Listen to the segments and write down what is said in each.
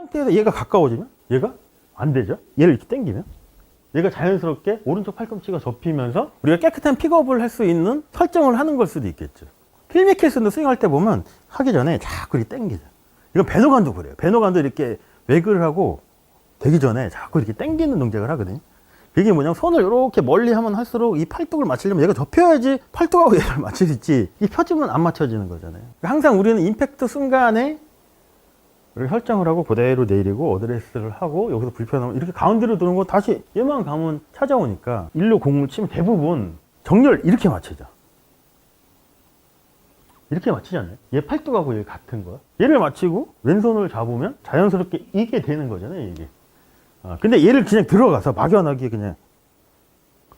상태에서 얘가 가까워지면 얘가 안 되죠. 얘를 이렇게 당기면 얘가 자연스럽게 오른쪽 팔꿈치가 접히면서 우리가 깨끗한 픽업을 할 수 있는 설정을 하는 걸 수도 있겠죠. 필미캐스도 스윙할 때 보면 하기 전에 자꾸 이렇게 당기죠. 이건 배노관도 그래요. 배노관도 이렇게 웨그를 하고 되기 전에 자꾸 이렇게 당기는 동작을 하거든요. 그게 뭐냐면 손을 이렇게 멀리 하면 할수록 이 팔뚝을 맞추려면 얘가 접혀야지 팔뚝하고 얘를 맞출 수 있지. 이 펴지면 안 맞춰지는 거잖아요. 항상 우리는 임팩트 순간에 이렇게 설정을 하고 그대로 내리고 어드레스를 하고 여기서 불편하면 이렇게 가운데로 도는 거 다시 얘만 가면 찾아오니까 일로 공을 치면 대부분 정렬 이렇게 맞추죠. 이렇게 맞추지 않나요? 얘 팔뚝하고 얘 같은 거야. 얘를 맞추고 왼손을 잡으면 자연스럽게 이게 되는 거잖아요, 이게. 아, 근데 얘를 그냥 들어가서 막연하게 그냥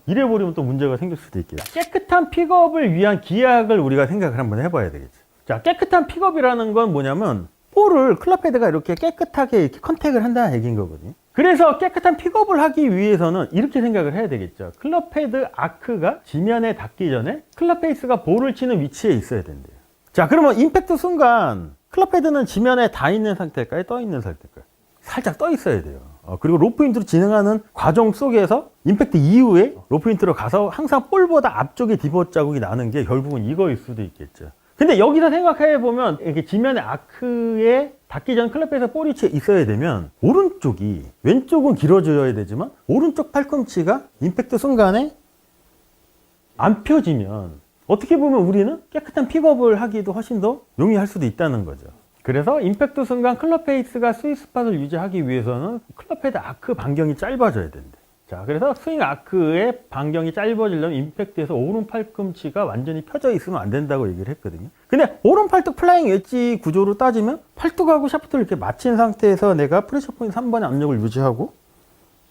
이래버리면 또 문제가 생길 수도 있겠죠. 깨끗한 픽업을 위한 기약을 우리가 생각을 한번 해봐야 되겠죠. 자, 깨끗한 픽업이라는 건 뭐냐면 볼을 클럽헤드가 이렇게 깨끗하게 이렇게 컨택을 한다는 얘기인 거거든요. 그래서 깨끗한 픽업을 하기 위해서는 이렇게 생각을 해야 되겠죠. 클럽헤드 아크가 지면에 닿기 전에 클럽페이스가 볼을 치는 위치에 있어야 된대요. 자, 그러면 임팩트 순간 클럽헤드는 지면에 닿아 있는 상태일까요? 떠 있는 상태일까요? 살짝 떠 있어야 돼요. 어, 그리고 로프인트로 진행하는 과정 속에서 임팩트 이후에 로프인트로 가서 항상 볼보다 앞쪽에 디봇 자국이 나는 게 결국은 이거일 수도 있겠죠. 근데 여기서 생각해 보면 이렇게 지면의 아크에 닿기 전 클럽에서 볼이 채 있어야 되면 오른쪽이 왼쪽은 길어져야 되지만 오른쪽 팔꿈치가 임팩트 순간에 안 펴지면 어떻게 보면 우리는 깨끗한 픽업을 하기도 훨씬 더 용이할 수도 있다는 거죠. 그래서 임팩트 순간 클럽 페이스가 스윗 스팟을 유지하기 위해서는 클럽 헤드 아크 반경이 짧아져야 된대. 자, 그래서 스윙 아크의 반경이 짧아지려면 임팩트에서 오른 팔꿈치가 완전히 펴져 있으면 안 된다고 얘기를 했거든요. 근데 오른 팔뚝 플라잉 웨지 구조로 따지면 팔뚝하고 샤프트를 이렇게 맞춘 상태에서 내가 프레셔 포인트 3번의 압력을 유지하고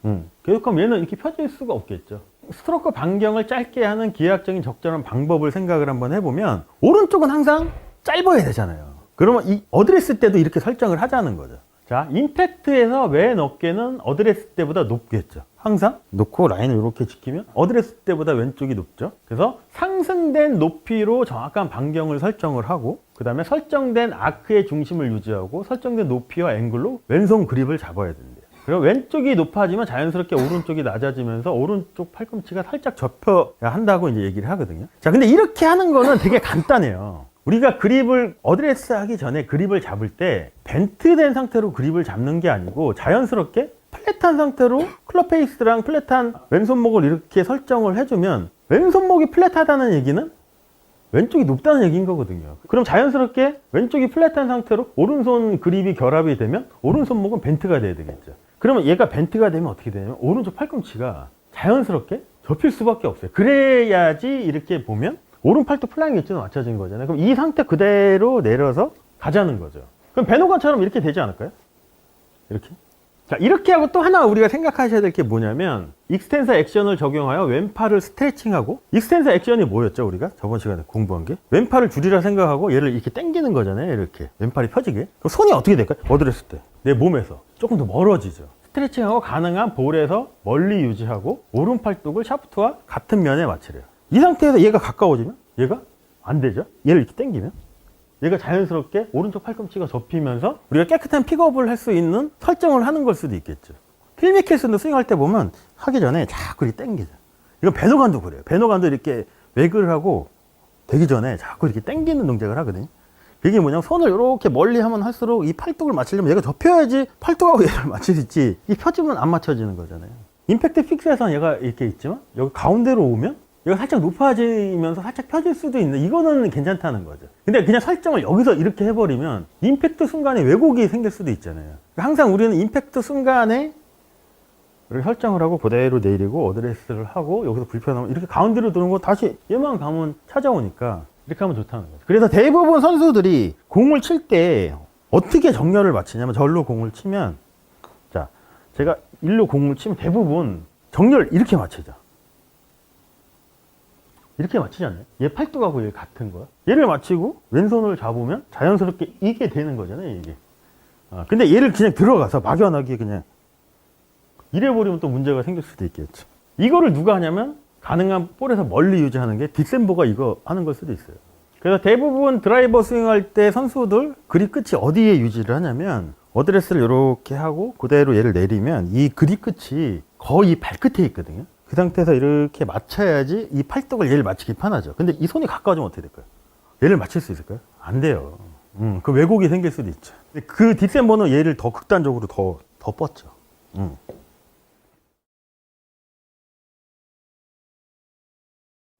음, 계속하면 얘는 이렇게 펴질 수가 없겠죠. 스트로크 반경을 짧게 하는 기하학적인 적절한 방법을 생각을 한번 해보면 오른쪽은 항상 짧아야 되잖아요. 그러면 이 어드레스 때도 이렇게 설정을 하자는 거죠. 자, 임팩트에서 왼 어깨는 어드레스 때보다 높겠죠. 항상 놓고 라인을 이렇게 지키면 어드레스 때보다 왼쪽이 높죠. 그래서 상승된 높이로 정확한 반경을 설정을 하고 그 다음에 설정된 아크의 중심을 유지하고 설정된 높이와 앵글로 왼손 그립을 잡아야 된대요. 그리고 왼쪽이 높아지면 자연스럽게 오른쪽이 낮아지면서 오른쪽 팔꿈치가 살짝 접혀야 한다고 이제 얘기를 하거든요. 자, 근데 이렇게 하는 거는 되게 간단해요. 우리가 그립을 어드레스 하기 전에 그립을 잡을 때 벤트된 상태로 그립을 잡는 게 아니고 자연스럽게 플랫한 상태로 클럽 페이스랑 플랫한 왼손목을 이렇게 설정을 해주면 왼손목이 플랫하다는 얘기는 왼쪽이 높다는 얘기인 거거든요. 그럼 자연스럽게 왼쪽이 플랫한 상태로 오른손 그립이 결합이 되면 오른손목은 벤트가 돼야 되겠죠. 그러면 얘가 벤트가 되면 어떻게 되냐면 오른쪽 팔꿈치가 자연스럽게 접힐 수밖에 없어요. 그래야지 이렇게 보면 오른 팔뚝 플라잉 웨지는 맞춰진 거잖아요. 그럼 이 상태 그대로 내려서 가자는 거죠. 그럼 베노건처럼 이렇게 되지 않을까요? 이렇게. 자, 이렇게 하고 또 하나 우리가 생각하셔야 될 게 뭐냐면 익스텐서 액션을 적용하여 왼팔을 스트레칭하고 익스텐서 액션이 뭐였죠 우리가 저번 시간에 공부한 게 왼팔을 줄이라 생각하고 얘를 이렇게 당기는 거잖아요 이렇게 왼팔이 펴지게 그럼 손이 어떻게 될까요? 어드레스 때 내 몸에서 조금 더 멀어지죠 스트레칭하고 가능한 볼에서 멀리 유지하고 오른 팔뚝을 샤프트와 같은 면에 맞추래요 이 상태에서 얘가 가까워지면 얘가 안 되죠 얘를 이렇게 당기면 얘가 자연스럽게 오른쪽 팔꿈치가 접히면서 우리가 깨끗한 픽업을 할 수 있는 설정을 하는 걸 수도 있겠죠. 필미캐스도 스윙할 때 보면 하기 전에 자꾸 이렇게 당기죠. 이건 배노관도 그래요. 배노관도 이렇게 웨그를 하고 되기 전에 자꾸 이렇게 당기는 동작을 하거든요. 그게 뭐냐면 손을 이렇게 멀리 하면 할수록 이 팔뚝을 맞추려면 얘가 접혀야지 팔뚝하고 얘를 맞출 수 있지. 이 펴지면 안 맞춰지는 거잖아요. 임팩트 픽스에서는 얘가 이렇게 있지만 여기 가운데로 오면 얘가 살짝 높아지면서 살짝 펴질 수도 있는 이거는 괜찮다는 거죠. 근데 그냥 설정을 여기서 이렇게 해버리면 임팩트 순간에 왜곡이 생길 수도 있잖아요. 항상 우리는 임팩트 순간에 이렇게 설정을 하고 그대로 내리고 어드레스를 하고 여기서 불편하면 이렇게 가운데로 도는 거 다시 얘만 가면 찾아오니까 이렇게 하면 좋다는 거죠. 그래서 대부분 선수들이 공을 칠 때 어떻게 정렬을 맞추냐면 절로 공을 치면 자 제가 일로 공을 치면 대부분 정렬 이렇게 맞추죠. 이렇게 맞추지 않나요? 얘 팔뚝하고 얘 같은 거야. 얘를 맞추고 왼손을 잡으면 자연스럽게 이게 되는 거잖아요, 이게. 아, 근데 얘를 그냥 들어가서 막연하게 그냥 이래버리면 또 문제가 생길 수도 있겠죠. 이거를 누가 하냐면 가능한 볼에서 멀리 유지하는 게 딕센보가 이거 하는 걸 수도 있어요. 그래서 대부분 드라이버 스윙할 때 선수들 그립 끝이 어디에 유지를 하냐면 어드레스를 이렇게 하고 그대로 얘를 내리면 이 그립 끝이 거의 발끝에 있거든요. 그 상태에서 이렇게 맞춰야지 이 팔뚝을 얘를 맞추기 편하죠. 근데 이 손이 가까워지면 어떻게 될까요? 얘를 맞출 수 있을까요? 안 돼요. 음, 그 왜곡이 생길 수도 있죠. 그 디셈버는 얘를 더 극단적으로 더, 더 뻗죠. 음.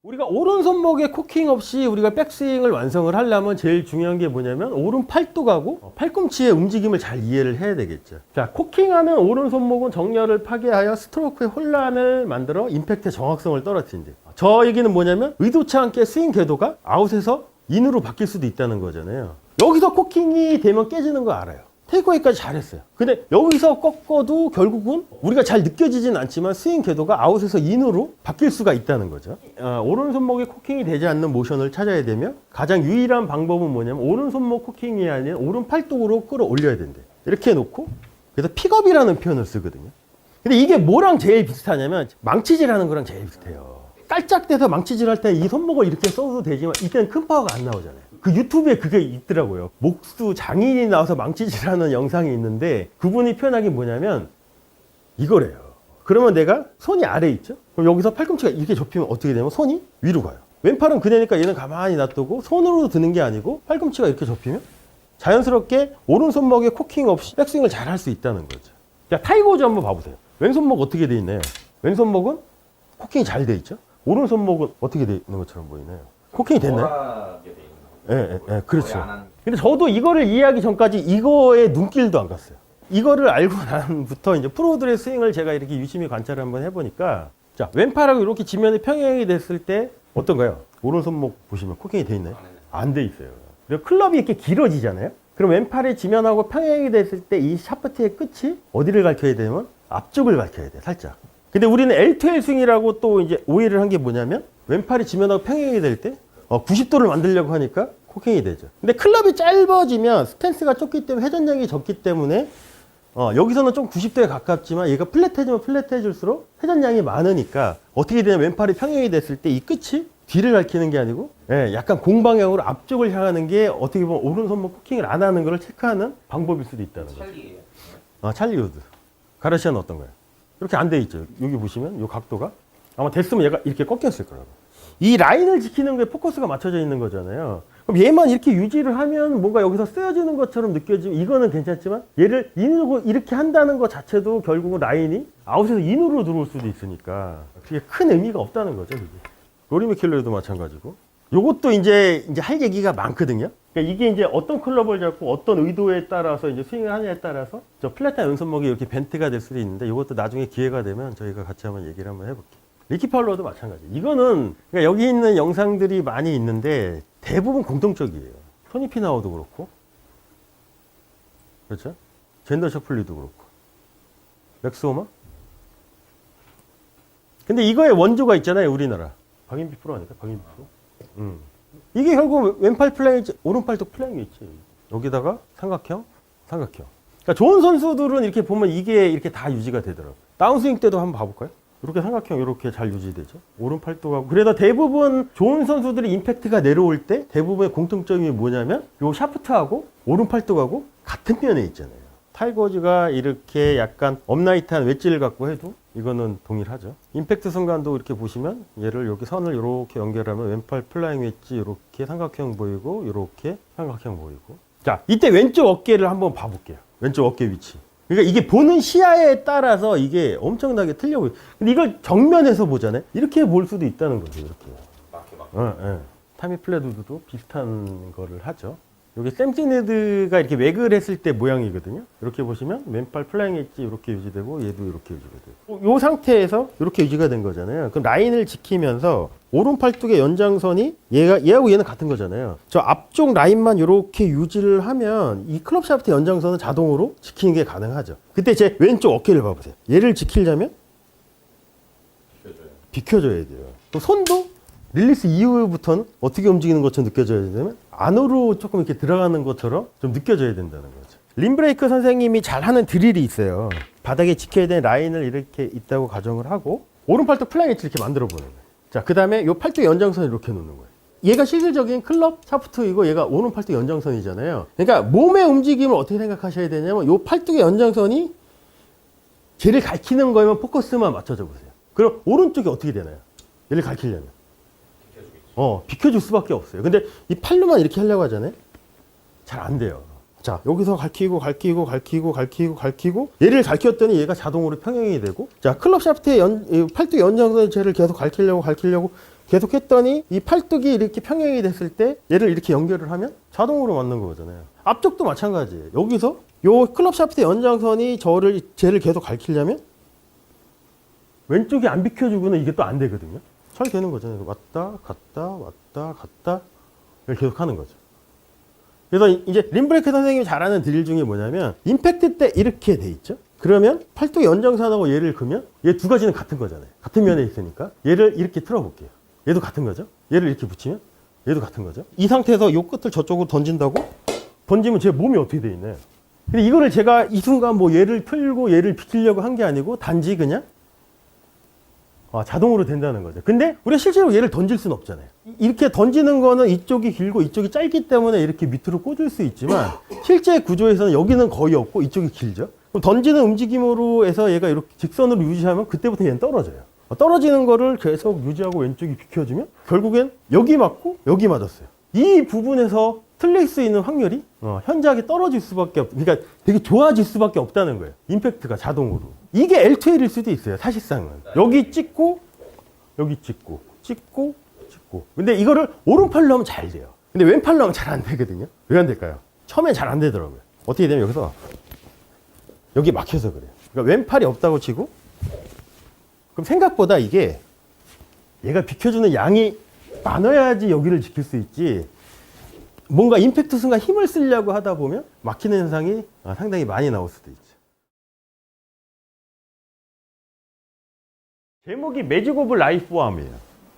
우리가 오른손목에 코킹 없이 우리가 백스윙을 완성을 하려면 제일 중요한 게 뭐냐면 오른 팔뚝하고 팔꿈치의 움직임을 잘 이해를 해야 되겠죠. 자, 코킹하는 오른손목은 정렬을 파괴하여 스트로크의 혼란을 만들어 임팩트의 정확성을 떨어뜨린대. 저 얘기는 뭐냐면 의도치 않게 스윙 궤도가 아웃에서 인으로 바뀔 수도 있다는 거잖아요. 여기서 코킹이 되면 깨지는 거 알아요. 테이크어웨이까지 잘했어요. 근데 여기서 꺾어도 결국은 우리가 잘 느껴지진 않지만 스윙 궤도가 아웃에서 인으로 바뀔 수가 있다는 거죠. 어, 오른손목에 코킹이 되지 않는 모션을 찾아야 되면 가장 유일한 방법은 뭐냐면 오른손목 코킹이 아닌 오른 팔뚝으로 끌어올려야 된대. 이렇게 해놓고 그래서 픽업이라는 표현을 쓰거든요. 근데 이게 뭐랑 제일 비슷하냐면 망치질하는 거랑 제일 비슷해요. 깔짝대서 망치질 할 때 이 손목을 이렇게 써도 되지만 이때는 큰 파워가 안 나오잖아요. 그 유튜브에 그게 있더라고요. 목수 장인이 나와서 망치질하는 영상이 있는데 그분이 표현한 게 뭐냐면 이거래요. 그러면 내가 손이 아래 있죠? 그럼 여기서 팔꿈치가 이렇게 접히면 어떻게 되면 손이 위로 가요. 왼팔은 그대니까 얘는 가만히 놔두고 손으로 드는 게 아니고 팔꿈치가 이렇게 접히면 자연스럽게 오른손목에 코킹 없이 백스윙을 잘 할 수 있다는 거죠. 자, 타이거즈 한번 봐보세요. 왼손목 어떻게 돼 있나요? 왼손목은 코킹이 잘 돼 있죠? 오른손목은 어떻게 돼 있는 것처럼 보이나요? 코킹이 됐나요? 예, 예, 예, 그렇죠. 거의 안 한- 근데 저도 이거를 이해하기 전까지 이거에 눈길도 안 갔어요. 이거를 알고 난부터 이제 프로들의 스윙을 제가 이렇게 유심히 관찰을 한번 해보니까 자 왼팔하고 이렇게 지면에 평행이 됐을 때 어떤가요? 오른손목 보시면 코킹이 돼 있나요? 안 돼 있어요. 그리고 클럽이 이렇게 길어지잖아요. 그럼 왼팔이 지면하고 평행이 됐을 때 이 샤프트의 끝이 어디를 가르쳐야 되면 앞쪽을 가르쳐야 돼, 살짝. 근데 우리는 L2L 스윙이라고 또 이제 오해를 한 게 뭐냐면 왼팔이 지면하고 평행이 될 때 어, 90도를 만들려고 하니까 코킹이 되죠. 근데 클럽이 짧아지면 스탠스가 좁기 때문에 회전량이 적기 때문에 어, 여기서는 좀 90도에 가깝지만 얘가 플랫해지면 플랫해질수록 회전량이 많으니까 어떻게 되냐 왼팔이 평행이 됐을 때 이 끝이 뒤를 가리키는 게 아니고 예, 약간 공방향으로 앞쪽을 향하는 게 어떻게 보면 오른손목 코킹을 안 하는 것을 체크하는 방법일 수도 있다는 거죠. 찰리예요. 아, 찰리 우드. 가르시아는 어떤가요? 이렇게 안 돼 있죠. 여기 보시면 이 각도가 아마 됐으면 얘가 이렇게 꺾였을 거라고. 이 라인을 지키는 거에 포커스가 맞춰져 있는 거잖아요. 그럼 얘만 이렇게 유지를 하면 뭔가 여기서 쓰여지는 것처럼 느껴지면 이거는 괜찮지만 얘를 인으로 이렇게 한다는 것 자체도 결국은 라인이 아웃에서 인으로 들어올 수도 있으니까 그게 큰 의미가 없다는 거죠. 그게. 로리 맥킬러도 마찬가지고. 요것도 이제 이제 할 얘기가 많거든요. 그러니까 이게 이제 어떤 클럽을 잡고 어떤 의도에 따라서 이제 스윙을 하냐에 따라서 저 플랫한 왼손목이 이렇게 벤트가 될 수도 있는데 이것도 나중에 기회가 되면 저희가 같이 한번 얘기를 한번 해볼게요. 리키 팔로도 마찬가지. 이거는 그러니까 여기 있는 영상들이 많이 있는데 대부분 공통적이에요. 토니 피나우도 그렇고, 그렇죠? 젠더 셔플리도 그렇고, 맥스 오마. 근데 이거에 원조가 있잖아요, 우리나라. 박인비 프로 아닐까? 박인비 프로. 음. 이게 결국 왼팔 플랭이 오른팔도 플랭이 있지. 여기다가 삼각형, 삼각형. 그러니까 좋은 선수들은 이렇게 보면 이게 이렇게 다 유지가 되더라고요. 다운스윙 때도 한번 봐볼까요? 이렇게 삼각형 이렇게 잘 유지되죠. 오른팔도하고 그래서 대부분 좋은 선수들이 임팩트가 내려올 때 대부분의 공통점이 뭐냐면 요 샤프트하고 오른팔도하고 같은 면에 있잖아요. 타이거즈가 이렇게 약간 업라이트한 웨지를 갖고 해도 이거는 동일하죠. 임팩트 순간도 이렇게 보시면 얘를 여기 선을 이렇게 연결하면 왼팔 플라잉 웨지 이렇게 삼각형 보이고 이렇게 삼각형 보이고 자 이때 왼쪽 어깨를 한번 봐볼게요. 왼쪽 어깨 위치. 그러니까 이게 보는 시야에 따라서 이게 엄청나게 틀려 보여요. 근데 이걸 정면에서 보잖아요. 이렇게 볼 수도 있다는 거죠. 이렇게. 막혀 막. 어, 예. 타미 플레드도 비슷한 거를 하죠. 여기 샘지네드가 이렇게 웨그를 했을 때 모양이거든요. 이렇게 보시면 왼팔 플라잉 엣지 이렇게 유지되고 얘도 이렇게 유지가 돼요. 이 상태에서 이렇게 유지가 된 거잖아요. 그럼 라인을 지키면서 오른 팔뚝의 연장선이 얘가 얘하고 얘는 같은 거잖아요. 저 앞쪽 라인만 이렇게 유지를 하면 이 클럽 샤프트 연장선은 자동으로 지키는 게 가능하죠. 그때 제 왼쪽 어깨를 봐보세요. 얘를 지키려면. 비켜줘야 돼요. 또 손도 릴리스 이후부터는 어떻게 움직이는 것처럼 느껴져야 되냐면 안으로 조금 이렇게 들어가는 것처럼 좀 느껴져야 된다는 거죠. 림브레이크 선생님이 잘 하는 드릴이 있어요. 바닥에 지켜야 되는 라인을 이렇게 있다고 가정을 하고 오른 팔뚝 플라잉 엣지 이렇게 만들어 보는 거예요. 자, 그 다음에 이 팔뚝 연장선을 이렇게 놓는 거예요. 얘가 실질적인 클럽 샤프트이고 얘가 오른 팔뚝 연장선이잖아요. 그러니까 몸의 움직임을 어떻게 생각하셔야 되냐면 요 팔뚝의 연장선이 걔를 가리키는 거면 포커스만 맞춰줘 보세요. 그럼 오른쪽이 어떻게 되나요? 얘를 가리키려면. 어, 비켜줄 수밖에 없어요. 근데 이 팔로만 이렇게 하려고 하잖아요. 잘 안 돼요. 자, 여기서 갈키고, 갈키고, 갈키고, 갈키고, 갈키고, 얘를 갈켰더니 얘가 자동으로 평행이 되고, 자, 클럽 샤프트의 연, 이 팔뚝 연장선 쟤를 계속 갈키려고, 갈키려고 계속 했더니 이 팔뚝이 이렇게 평행이 됐을 때 얘를 이렇게 연결을 하면 자동으로 맞는 거잖아요. 앞쪽도 마찬가지예요. 여기서 요 클럽 샤프트 연장선이 저를, 쟤를 계속 갈키려면 왼쪽이 안 비켜주고는 이게 또 안 되거든요. 잘 되는 거잖아요. 왔다 갔다 왔다 갔다 이렇게 계속 하는 거죠. 그래서 이- 이제 림브레이크 선생님이 잘하는 드릴 중에 뭐냐면 임팩트 때 이렇게 돼 있죠. 그러면 팔뚝 연장선하고 얘를 그으면 얘 두 가지는 같은 거잖아요. 같은 면에 있으니까 얘를 이렇게 틀어볼게요. 얘도 같은 거죠. 얘를 이렇게 붙이면 얘도 같은 거죠. 이 상태에서 요 끝을 저쪽으로 던진다고 던지면 제 몸이 어떻게 돼 있나요? 근데 이거를 제가 이 순간 뭐 얘를 풀고 얘를 비키려고 한 게 아니고 단지 그냥 아, 자동으로 된다는 거죠. 근데 우리가 실제로 얘를 던질 수는 없잖아요. 이- 이렇게 던지는 거는 이쪽이 길고 이쪽이 짧기 때문에 이렇게 밑으로 꽂을 수 있지만 실제 구조에서는 여기는 거의 없고 이쪽이 길죠. 그럼 던지는 움직임으로 해서 얘가 이렇게 직선으로 유지하면 그때부터 얘는 떨어져요. 어, 떨어지는 거를 계속 유지하고 왼쪽이 비켜주면 결국엔 여기 맞고 여기 맞았어요. 이 부분에서 틀릴 수 있는 확률이 어, 현저하게 떨어질 수밖에 없, 그러니까 되게 좋아질 수밖에 없다는 거예요. 임팩트가 자동으로. 이게 L2L일 수도 있어요. 사실상은 여기 찍고 여기 찍고 찍고 찍고. 근데 이거를 오른팔로 하면 잘 돼요. 근데 왼팔로 하면 잘 안 되거든요. 왜 안 될까요? 처음엔 잘 안 되더라고요. 어떻게 되면 여기서 여기 막혀서 그래요. 그러니까 왼팔이 없다고 치고 그럼 생각보다 이게 얘가 비켜주는 양이 많아야지 여기를 지킬 수 있지. 뭔가 임팩트 순간 힘을 쓰려고 하다 보면 막히는 현상이 아, 상당히 많이 나올 수도 있죠. 제목이 매직 오브 라이프암이에요.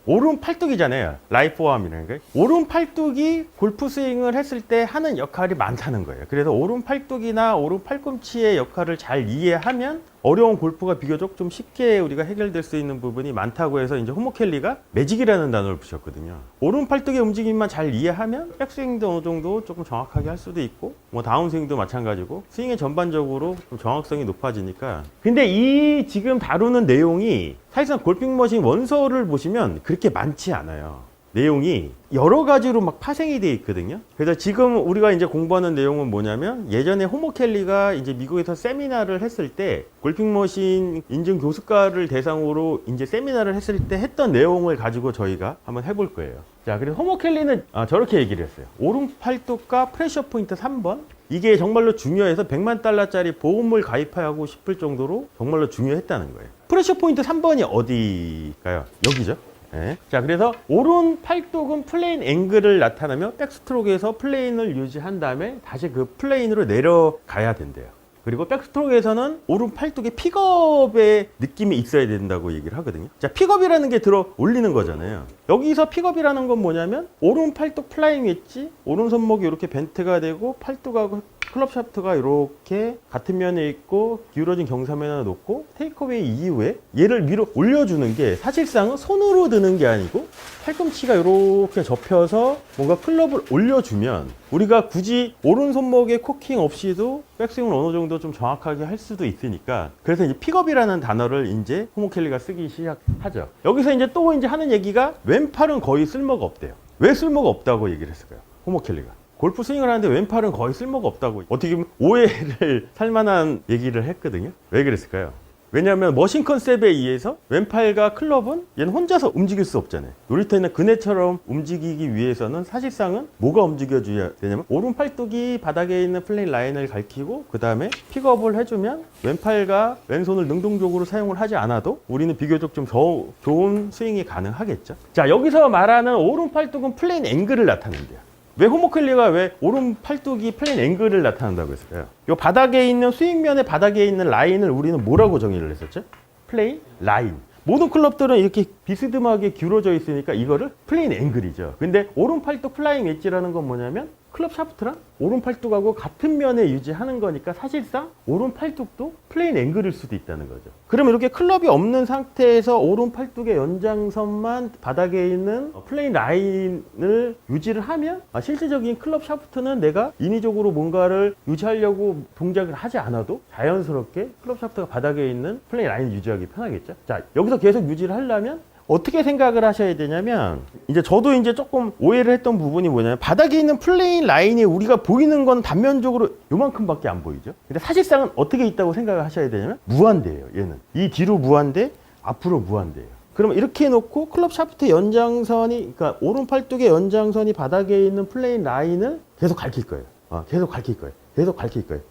오른 팔뚝이잖아요. 라이프암이라는 게. 오른 팔뚝이 골프 스윙을 했을 때 하는 역할이 많다는 거예요. 그래서 오른 팔뚝이나 오른 팔꿈치의 역할을 잘 이해하면 어려운 골프가 비교적 좀 쉽게 우리가 해결될 수 있는 부분이 많다고 해서 이제 호모켈리가 매직이라는 단어를 붙였거든요. 오른 팔뚝의 움직임만 잘 이해하면 백스윙도 어느 정도 조금 정확하게 할 수도 있고 뭐 다운스윙도 마찬가지고 스윙의 전반적으로 좀 정확성이 높아지니까 근데 이 지금 다루는 내용이 사실상 골핑머신 원서를 보시면 그렇게 많지 않아요. 내용이 여러 가지로 막 파생이 돼 있거든요. 그래서 지금 우리가 이제 공부하는 내용은 뭐냐면 예전에 호모 켈리가 이제 미국에서 세미나를 했을 때 골핑 머신 인증 교수과를 대상으로 이제 세미나를 했을 때 했던 내용을 가지고 저희가 한번 해볼 거예요. 자, 그래서 호모 켈리는 아, 저렇게 얘기를 했어요. 오른 팔뚝과 프레셔 포인트 3번. 이게 정말로 중요해서 100만 달러짜리 보험을 가입하고 싶을 정도로 정말로 중요했다는 거예요. 프레셔 포인트 3번이 어디일까요? 여기죠. 네. 자, 그래서 오른 팔뚝은 플레인 앵글을 나타내며 백스트로크에서 플레인을 유지한 다음에 다시 그 플레인으로 내려가야 된대요. 그리고 백스트로크에서는 오른 팔뚝에 픽업의 느낌이 있어야 된다고 얘기를 하거든요. 자, 픽업이라는 게 들어 올리는 거잖아요. 여기서 픽업이라는 건 뭐냐면 오른 팔뚝 플라잉 웨지, 오른 손목이 이렇게 벤트가 되고 팔뚝하고 클럽 샤프트가 이렇게 같은 면에 있고 기울어진 경사면에 놓고 테이크어웨이 이후에 얘를 위로 올려주는 게 사실상은 손으로 드는 게 아니고 팔꿈치가 이렇게 접혀서 뭔가 클럽을 올려주면 우리가 굳이 오른 손목에 코킹 없이도 백스윙을 어느 정도 좀 정확하게 할 수도 있으니까 그래서 이제 픽업이라는 단어를 이제 호모켈리가 쓰기 시작하죠. 여기서 이제 또 이제 하는 얘기가 왼팔은 거의 쓸모가 없대요. 왜 쓸모가 없다고 얘기를 했을까요? 호모켈리가. 골프 스윙을 하는데 왼팔은 거의 쓸모가 없다고 어떻게 보면 오해를 살 만한 얘기를 했거든요. 왜 그랬을까요? 왜냐하면 머신 컨셉에 의해서 왼팔과 클럽은 얘는 혼자서 움직일 수 없잖아요. 놀이터에 있는 그네처럼 움직이기 위해서는 사실상은 뭐가 움직여줘야 되냐면 오른 팔뚝이 바닥에 있는 플레인 라인을 가리키고 그 다음에 픽업을 해주면 왼팔과 왼손을 능동적으로 사용을 하지 않아도 우리는 비교적 좀 더 좋은 스윙이 가능하겠죠. 자 여기서 말하는 오른 팔뚝은 플레인 앵글을 나타낸대요. 왜 호모클리가 왜 오른 팔뚝이 플레인 앵글을 나타낸다고 했을까요? 이 바닥에 있는 스윙면의 바닥에 있는 라인을 우리는 뭐라고 정의를 했었죠? 플레인 라인. 모든 클럽들은 이렇게 비스듬하게 기울어져 있으니까 이거를 플레인 앵글이죠. 근데 오른 팔뚝 플라잉 웨지라는 건 뭐냐면 클럽 샤프트랑 오른 팔뚝하고 같은 면에 유지하는 거니까 사실상 오른 팔뚝도 플레인 앵글일 수도 있다는 거죠. 그럼 이렇게 클럽이 없는 상태에서 오른 팔뚝의 연장선만 바닥에 있는 플레인 라인을 유지를 하면 아, 실질적인 클럽 샤프트는 내가 인위적으로 뭔가를 유지하려고 동작을 하지 않아도 자연스럽게 클럽 샤프트가 바닥에 있는 플레인 라인을 유지하기 편하겠죠. 자, 여기서 계속 유지를 하려면 어떻게 생각을 하셔야 되냐면 이제 저도 이제 조금 오해를 했던 부분이 뭐냐면 바닥에 있는 플레인 라인이 우리가 보이는 건 단면적으로 요만큼밖에 안 보이죠. 근데 사실상은 어떻게 있다고 생각을 하셔야 되냐면 무한대예요. 얘는 이 뒤로 무한대, 앞으로 무한대예요. 그러면 이렇게 해놓고 클럽 샤프트 연장선이 그러니까 오른 팔뚝의 연장선이 바닥에 있는 플레인 라인을 계속 가리킬 거예요. 어, 계속 가리킬 거예요. 계속 가리킬 거예요.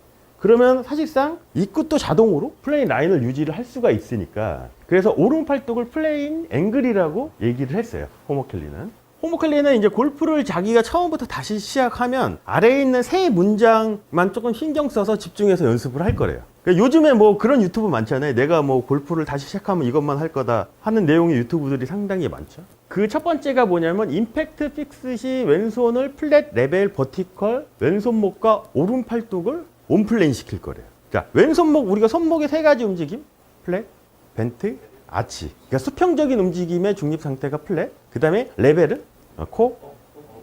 그러면 사실상 이 끝도 자동으로 플레인 라인을 유지를 할 수가 있으니까 그래서 오른 팔뚝을 플레인 앵글이라고 얘기를 했어요. 호모켈리는. 호모켈리는 이제 골프를 자기가 처음부터 다시 시작하면 아래에 있는 세 문장만 조금 신경 써서 집중해서 연습을 할 거래요. 그러니까 요즘에 뭐 그런 유튜브 많잖아요. 내가 뭐 골프를 다시 시작하면 이것만 할 거다 하는 내용의 유튜브들이 상당히 많죠. 그 첫 번째가 뭐냐면 임팩트 픽스 시 왼손을 플랫 레벨 버티컬 왼손목과 오른 팔뚝을 온플레인 시킬 거래요. 자, 왼손목 우리가 손목의 세 가지 움직임 플랫, 벤트, 아치. 그러니까 수평적인 움직임의 중립 상태가 플랫. 그 다음에 레벨은 어, 코,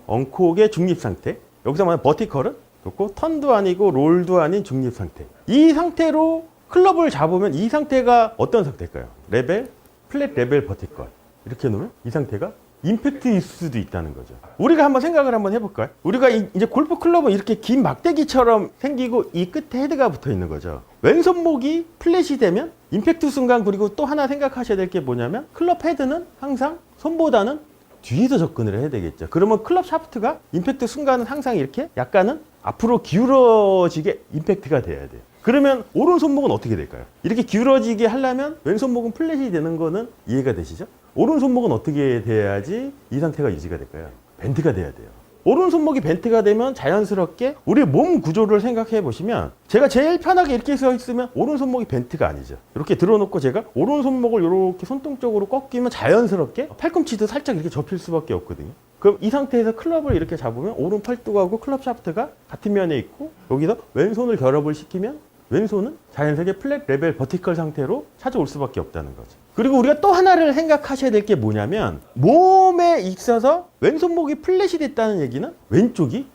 엉콕의 중립 상태. 여기서 말하는 버티컬은 그렇고 턴도 아니고 롤도 아닌 중립 상태. 이 상태로 클럽을 잡으면 이 상태가 어떤 상태일까요? 레벨, 플랫 레벨 버티컬. 이렇게 놓으면 이 상태가 임팩트일 수도 있다는 거죠. 우리가 한번 생각을 한번 해볼까요? 우리가 이- 이제 골프 클럽은 이렇게 긴 막대기처럼 생기고 이 끝에 헤드가 붙어 있는 거죠. 왼손목이 플랫이 되면 임팩트 순간 그리고 또 하나 생각하셔야 될 게 뭐냐면 클럽 헤드는 항상 손보다는 뒤에서 접근을 해야 되겠죠. 그러면 클럽 샤프트가 임팩트 순간은 항상 이렇게 약간은 앞으로 기울어지게 임팩트가 돼야 돼요. 그러면 오른손목은 어떻게 될까요? 이렇게 기울어지게 하려면 왼손목은 플랫이 되는 거는 이해가 되시죠? 오른손목은 어떻게 돼야지 이 상태가 유지가 될까요? 벤트가 돼야 돼요. 오른손목이 벤트가 되면 자연스럽게 우리 몸 구조를 생각해 보시면 제가 제일 편하게 이렇게 서 있으면 오른손목이 벤트가 아니죠. 이렇게 들어놓고 제가 오른손목을 이렇게 손등 쪽으로 꺾이면 자연스럽게 팔꿈치도 살짝 이렇게 접힐 수밖에 없거든요. 그럼 이 상태에서 클럽을 이렇게 잡으면 오른 팔뚝하고 클럽 샤프트가 같은 면에 있고 여기서 왼손을 결합을 시키면 왼손은 자연스럽게 플랫 레벨 버티컬 상태로 찾아올 수밖에 없다는 거죠. 그리고 우리가 또 하나를 생각하셔야 될 게 뭐냐면 몸에 있어서 왼손목이 플랫이 됐다는 얘기는 왼쪽이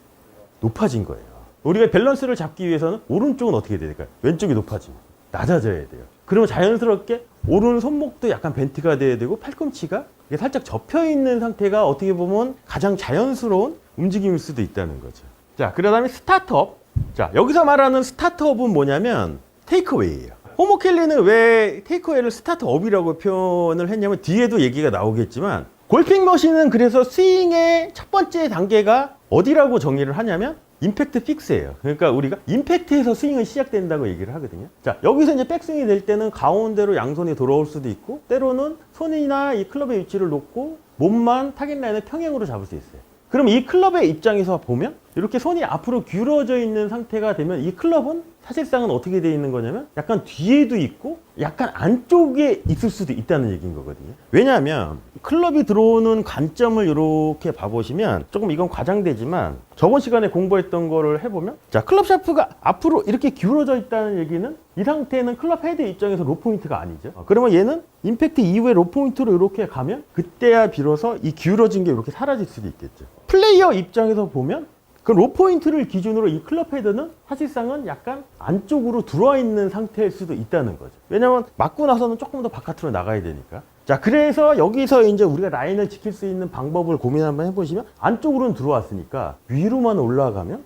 높아진 거예요. 우리가 밸런스를 잡기 위해서는 오른쪽은 어떻게 돼야 될까요? 왼쪽이 높아지면 낮아져야 돼요. 그러면 자연스럽게 오른 손목도 약간 벤트가 돼야 되고 팔꿈치가 살짝 접혀 있는 상태가 어떻게 보면 가장 자연스러운 움직임일 수도 있다는 거죠. 자, 그러다음에 스타트업. 자, 여기서 말하는 스타트업은 뭐냐면 테이크어웨이예요. 호모켈리는 왜 테이크어웨이를 스타트업이라고 표현을 했냐면 뒤에도 얘기가 나오겠지만 골핑 머신은 그래서 스윙의 첫 번째 단계가 어디라고 정의를 하냐면 임팩트 픽스예요. 그러니까 우리가 임팩트에서 스윙이 시작된다고 얘기를 하거든요. 자, 여기서 이제 백스윙이 될 때는 가운데로 양손이 돌아올 수도 있고 때로는 손이나 이 클럽의 위치를 놓고 몸만 타겟 라인을 평행으로 잡을 수 있어요. 그럼 이 클럽의 입장에서 보면 이렇게 손이 앞으로 기울어져 있는 상태가 되면 이 클럽은 사실상은 어떻게 되어 있는 거냐면 약간 뒤에도 있고 약간 안쪽에 있을 수도 있다는 얘기인 거거든요. 왜냐하면 클럽이 들어오는 관점을 이렇게 봐보시면 조금 이건 과장되지만 저번 시간에 공부했던 거를 해보면 자 클럽 샤프가 앞으로 이렇게 기울어져 있다는 얘기는 이 상태는 클럽 헤드 입장에서 로 포인트가 아니죠. 어, 그러면 얘는 임팩트 이후에 로 포인트로 이렇게 가면 그때야 비로소 이 기울어진 게 이렇게 사라질 수도 있겠죠. 플레이어 입장에서 보면 그 로 포인트를 기준으로 이 클럽 헤드는 사실상은 약간 안쪽으로 들어와 있는 상태일 수도 있다는 거죠. 왜냐면 맞고 나서는 조금 더 바깥으로 나가야 되니까. 자, 그래서 여기서 이제 우리가 라인을 지킬 수 있는 방법을 고민 한번 해보시면 안쪽으로는 들어왔으니까 위로만 올라가면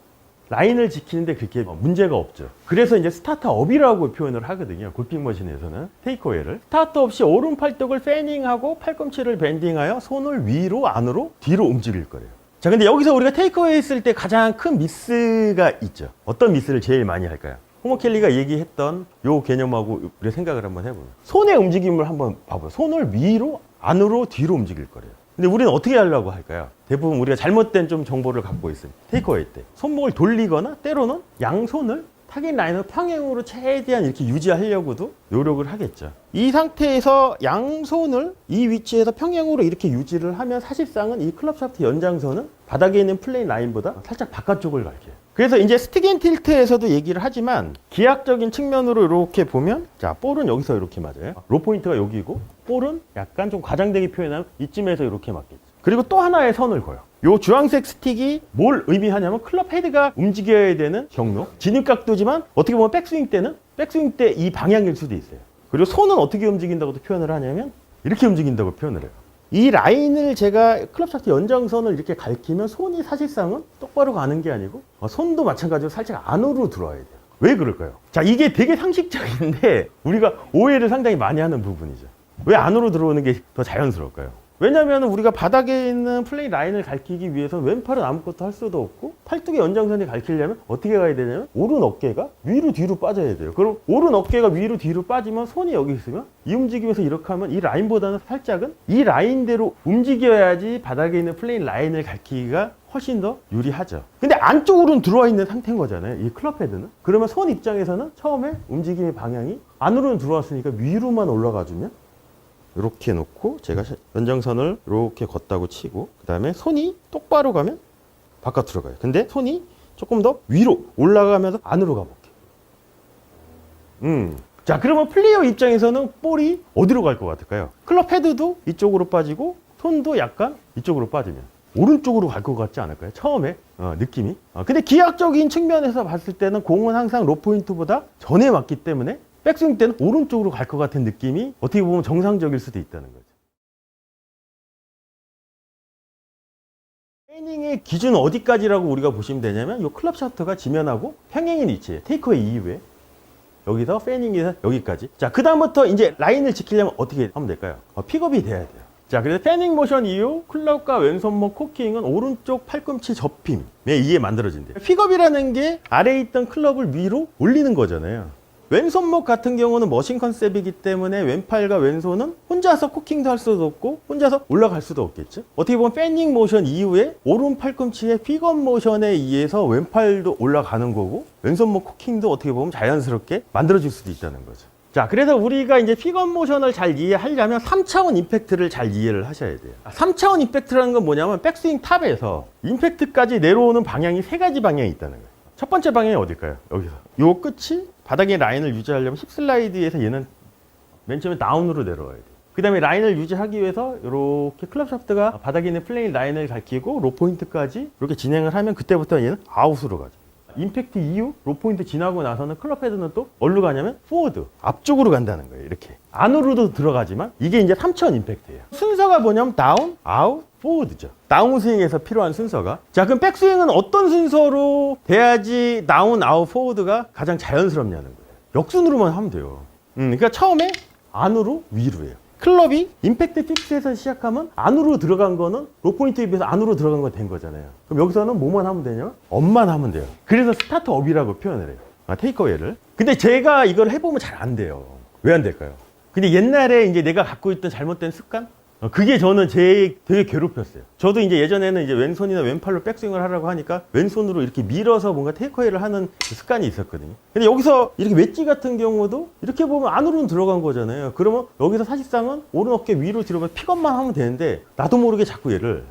라인을 지키는데 그렇게 문제가 없죠. 그래서 이제 스타트업이라고 표현을 하거든요. 골핑 머신에서는 테이크어웨이를. 스타트 없이 오른 팔뚝을 패닝하고 팔꿈치를 밴딩하여 손을 위로 안으로 뒤로 움직일 거예요. 자, 근데 여기서 우리가 테이크어웨이 했을 때 가장 큰 미스가 있죠. 어떤 미스를 제일 많이 할까요? 호모 켈리가 얘기했던 요 개념하고 우리가 생각을 한번 해보면 손의 움직임을 한번 봐봐요. 손을 위로 안으로 뒤로 움직일 거래요. 근데 우리는 어떻게 하려고 할까요? 대부분 우리가 잘못된 좀 정보를 갖고 있어요. 테이크어웨이 때 손목을 돌리거나 때로는 양손을 타겟 라인을 평행으로 최대한 이렇게 유지하려고도 노력을 하겠죠. 이 상태에서 양손을 이 위치에서 평행으로 이렇게 유지를 하면 사실상은 이 클럽 샤프트 연장선은 바닥에 있는 플레인 라인보다 살짝 바깥쪽을 갈게요. 그래서 이제 스틱앤 틸트에서도 얘기를 하지만 기하학적인 측면으로 이렇게 보면 자 볼은 여기서 이렇게 맞아요. 로 포인트가 여기고 볼은 약간 좀 과장되게 표현하면 이쯤에서 이렇게 맞겠죠. 그리고 또 하나의 선을 그어요. 요 주황색 스틱이 뭘 의미하냐면 클럽 헤드가 움직여야 되는 경로, 진입 각도지만 어떻게 보면 백스윙 때는 백스윙 때 이 방향일 수도 있어요. 그리고 손은 어떻게 움직인다고도 표현을 하냐면 이렇게 움직인다고 표현을 해요. 이 라인을 제가 클럽 샤프트 연장선을 이렇게 가리키면 손이 사실상은 똑바로 가는 게 아니고 어, 손도 마찬가지로 살짝 안으로 들어와야 돼요. 왜 그럴까요? 자, 이게 되게 상식적인데 우리가 오해를 상당히 많이 하는 부분이죠. 왜 안으로 들어오는 게 더 자연스러울까요? 왜냐하면 우리가 바닥에 있는 플레이 라인을 가리키기 위해서 왼팔은 아무것도 할 수도 없고 팔뚝의 연장선을 가리키려면 어떻게 가야 되냐면 오른 어깨가 위로 뒤로 빠져야 돼요. 그럼 오른 어깨가 위로 뒤로 빠지면 손이 여기 있으면 이 움직임에서 이렇게 하면 이 라인보다는 살짝은 이 라인대로 움직여야지 바닥에 있는 플레이 라인을 가리키기가 훨씬 더 유리하죠. 근데 안쪽으로는 들어와 있는 상태인 거잖아요. 이 클럽 헤드는. 그러면 손 입장에서는 처음에 움직임의 방향이 안으로는 들어왔으니까 위로만 올라가 주면 이렇게 놓고 제가 연장선을 이렇게 걷다고 치고 그 다음에 손이 똑바로 가면 바깥으로 가요. 근데 손이 조금 더 위로 올라가면서 안으로 가볼게요. 음. 자, 그러면 플레이어 입장에서는 볼이 어디로 갈 것 같을까요? 클럽 헤드도 이쪽으로 빠지고 손도 약간 이쪽으로 빠지면 오른쪽으로 갈 것 같지 않을까요? 처음에 어, 느낌이. 어, 근데 기하학적인 측면에서 봤을 때는 공은 항상 로 포인트보다 전에 맞기 때문에 백스윙 때는 오른쪽으로 갈 것 같은 느낌이 어떻게 보면 정상적일 수도 있다는 거죠. 트레이닝의 기준 어디까지라고 우리가 보시면 되냐면 이 클럽 샤프트가 지면하고 평행인 위치에 테이크웨이 이후에 여기서 패닝에서 여기까지. 자, 그 다음부터 이제 라인을 지키려면 어떻게 하면 될까요? 어, 픽업이 돼야 돼요. 자, 그래서 패닝 모션 이후 클럽과 왼손목 코킹은 오른쪽 팔꿈치 접힘에 의해 만들어진대요. 픽업이라는 게 아래에 있던 클럽을 위로 올리는 거잖아요. 왼손목 같은 경우는 머신 컨셉이기 때문에 왼팔과 왼손은 혼자서 코킹도 할 수도 없고 혼자서 올라갈 수도 없겠죠. 어떻게 보면 패닝 모션 이후에 오른 팔꿈치의 픽업 모션에 의해서 왼팔도 올라가는 거고 왼손목 코킹도 어떻게 보면 자연스럽게 만들어질 수도 있다는 거죠. 자, 그래서 우리가 이제 픽업 모션을 잘 이해하려면 3차원 임팩트를 잘 이해를 하셔야 돼요. 3차원 임팩트라는 건 뭐냐면 백스윙 탑에서 임팩트까지 내려오는 방향이 세 가지 방향이 있다는 거예요. 첫 번째 방향이 어딜까요? 여기서. 요 끝이 바닥의 라인을 유지하려면 힙 슬라이드에서 얘는 맨 처음에 다운으로 내려와야 돼요. 그 다음에 라인을 유지하기 위해서 이렇게 클럽 샤프트가 바닥에 있는 플레인 라인을 가리키고 로 포인트까지 이렇게 진행을 하면 그때부터 얘는 아웃으로 가죠. 임팩트 이후 로 포인트 지나고 나서는 클럽 헤드는 또 어디로 가냐면 포워드 앞쪽으로 간다는 거예요. 이렇게 안으로도 들어가지만 이게 이제 3천 임팩트예요. 순서가 뭐냐면 다운, 아웃, 포워드죠. 다운 스윙에서 필요한 순서가 자 그럼 백스윙은 어떤 순서로 돼야지 다운, 아웃, 포워드가 가장 자연스럽냐는 거예요. 역순으로만 하면 돼요. 음, 그러니까 처음에 안으로 위로예요. 클럽이 임팩트 픽스에서 시작하면 안으로 들어간 거는 로 포인트에 비해서 안으로 들어간 건 된 거잖아요. 그럼 여기서는 뭐만 하면 되냐? 업만 하면 돼요. 그래서 스타트 업이라고 표현을 해요. 아, 테이크어웨이를. 근데 제가 이걸 해보면 잘 안 돼요. 왜 안 될까요? 근데 옛날에 이제 내가 갖고 있던 잘못된 습관? 어, 그게 저는 제 되게 괴롭혔어요. 저도 이제 예전에는 이제 왼손이나 왼팔로 백스윙을 하라고 하니까 왼손으로 이렇게 밀어서 뭔가 테이크어웨이를 하는 그 습관이 있었거든요. 근데 여기서 이렇게 웨지 같은 경우도 이렇게 보면 안으로는 들어간 거잖아요. 그러면 여기서 사실상은 오른 어깨 위로 뒤로 픽업만 하면 되는데 나도 모르게 자꾸 얘를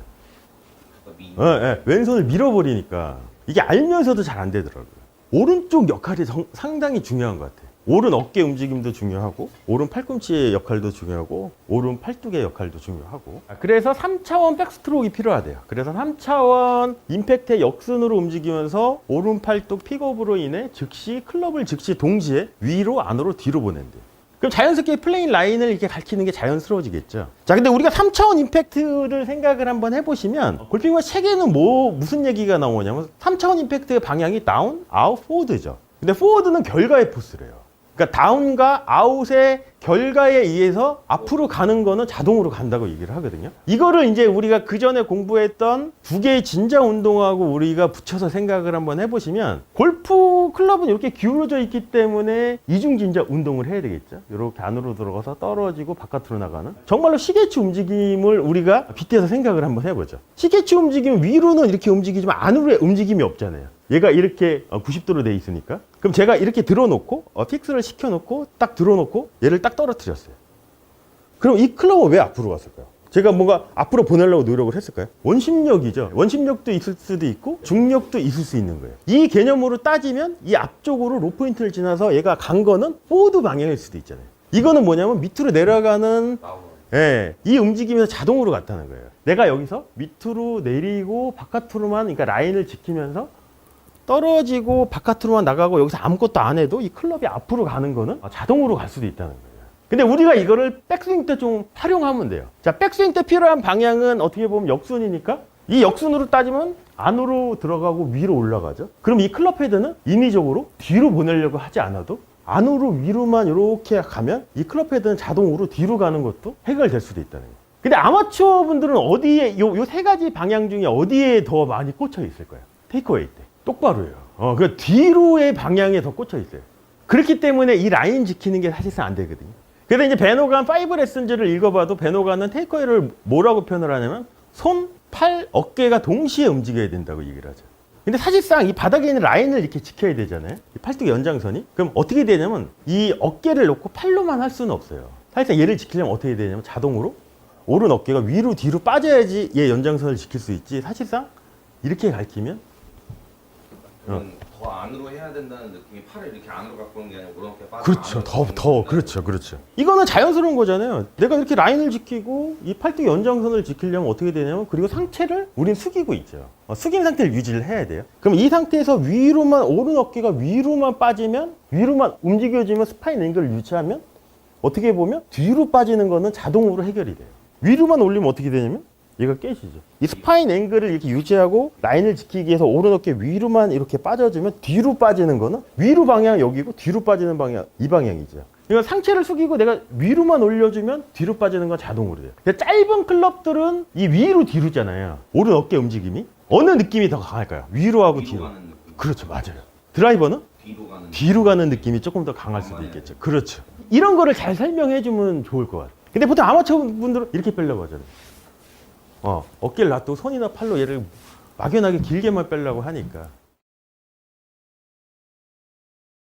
미 예, 예, 왼손을 밀어버리니까 이게 알면서도 잘 안 되더라고요. 오른쪽 역할이 정- 상당히 중요한 것 같아요. 오른 어깨 움직임도 중요하고, 오른 팔꿈치의 역할도 중요하고, 오른 팔뚝의 역할도 중요하고. 아, 그래서 3차원 백스트로크가 필요하대요. 그래서 3차원 임팩트의 역순으로 움직이면서 오른 팔뚝 픽업으로 인해 즉시 클럽을 즉시 동시에 위로 안으로 뒤로 보낸대요. 그럼 자연스럽게 플레인 라인을 이렇게 가리키는 게 자연스러워지겠죠. 자, 근데 우리가 3차원 임팩트를 생각을 한번 해보시면 골핑과 책에는 뭐 무슨 얘기가 나오냐면 3차원 임팩트의 방향이 다운, 아웃, 포워드죠. 근데 포워드는 결과의 포스래요. 그러니까 다운과 아웃의 결과에 의해서 앞으로 가는 거는 자동으로 간다고 얘기를 하거든요. 이거를 이제 우리가 그 전에 공부했던 두 개의 진자 운동하고 우리가 붙여서 생각을 한번 해보시면 골프 클럽은 이렇게 기울어져 있기 때문에 이중 진자 운동을 해야 되겠죠. 이렇게 안으로 들어가서 떨어지고 바깥으로 나가는 정말로 시계추 움직임을 우리가 빗대서 생각을 한번 해보죠. 시계추 움직임 위로는 이렇게 움직이지만 안으로의 움직임이 없잖아요. 얘가 이렇게 어, 90도로 돼 있으니까. 그럼 제가 이렇게 들어놓고 어, 픽스를 시켜놓고 딱 들어놓고 얘를 딱 떨어뜨렸어요. 그럼 이 클럽은 왜 앞으로 갔을까요? 제가 뭔가 앞으로 보내려고 노력을 했을까요? 원심력이죠. 원심력도 있을 수도 있고 중력도 있을 수 있는 거예요. 이 개념으로 따지면 이 앞쪽으로 로 포인트를 지나서 얘가 간 거는 포드 방향일 수도 있잖아요. 이거는 뭐냐면 밑으로 내려가는 예, 이 움직임에서 자동으로 갔다는 거예요. 내가 여기서 밑으로 내리고 바깥으로만 그러니까 라인을 지키면서 떨어지고 바깥으로만 나가고 여기서 아무것도 안 해도 이 클럽이 앞으로 가는 거는 자동으로 갈 수도 있다는 거예요. 근데 우리가 이거를 백스윙 때 좀 활용하면 돼요. 자, 백스윙 때 필요한 방향은 어떻게 보면 역순이니까 이 역순으로 따지면 안으로 들어가고 위로 올라가죠. 그럼 이 클럽 헤드는 인위적으로 뒤로 보내려고 하지 않아도 안으로 위로만 이렇게 가면 이 클럽 헤드는 자동으로 뒤로 가는 것도 해결될 수도 있다는 거예요. 근데 아마추어 분들은 어디에 요 요 세 가지 방향 중에 어디에 더 많이 꽂혀 있을 거예요? 테이크웨이 때. 똑바로요. 어, 그 뒤로의 방향에 더 꽂혀 있어요. 그렇기 때문에 이 라인 지키는 게 사실상 안 되거든요. 그래서 이제 베노간 5 레슨즈를 읽어봐도 베노간은 테이크웨이를 뭐라고 표현을 하냐면 손, 팔, 어깨가 동시에 움직여야 된다고 얘기를 하죠. 근데 사실상 이 바닥에 있는 라인을 이렇게 지켜야 되잖아요. 이 팔뚝 연장선이. 그럼 어떻게 되냐면 이 어깨를 놓고 팔로만 할 수는 없어요. 사실상 얘를 지키려면 어떻게 되냐면 자동으로 오른 어깨가 위로 뒤로 빠져야지 얘 연장선을 지킬 수 있지. 사실상 이렇게 가르치면 그러면 더 안으로 해야 된다는 느낌이 팔을 이렇게 안으로 갖고 오는 게 아니라 오른쪽에 빠져 그렇죠. 더, 더. 그렇죠. 그렇죠. 이거는 자연스러운 거잖아요. 내가 이렇게 라인을 지키고 이 팔뚝 연장선을 지키려면 어떻게 되냐면 그리고 상체를 우린 숙이고 있죠. 어, 숙인 상태를 유지를 해야 돼요. 그럼 이 상태에서 위로만, 오른 어깨가 위로만 빠지면, 위로만 움직여지면 스파인 앵글을 유지하면 어떻게 보면 뒤로 빠지는 거는 자동으로 해결이 돼요. 위로만 올리면 어떻게 되냐면 얘가 깨지죠. 이 스파인 앵글을 이렇게 유지하고 라인을 지키기 위해서 오른 어깨 위로만 이렇게 빠져주면 뒤로 빠지는 거는 위로 방향 여기고 뒤로 빠지는 방향 이 방향이죠. 그러니까 상체를 숙이고 내가 위로만 올려주면 뒤로 빠지는 건 자동으로 돼요. 근데 짧은 클럽들은 이 위로 뒤로잖아요. 오른 어깨 움직임이 어느 느낌이 더 강할까요? 위로 하고 뒤로 뒤로. 느낌. 그렇죠, 맞아요. 드라이버는 뒤로 가는 뒤로 가는 느낌이 조금 더 강할 수도 있겠죠. 그렇죠. 이런 거를 잘 설명해 주면 좋을 것 같아요. 근데 보통 아마추어 분들은 이렇게 빼려고 하잖아요. 어, 어깨를 놔두고 손이나 팔로 얘를 막연하게 길게만 빼려고 하니까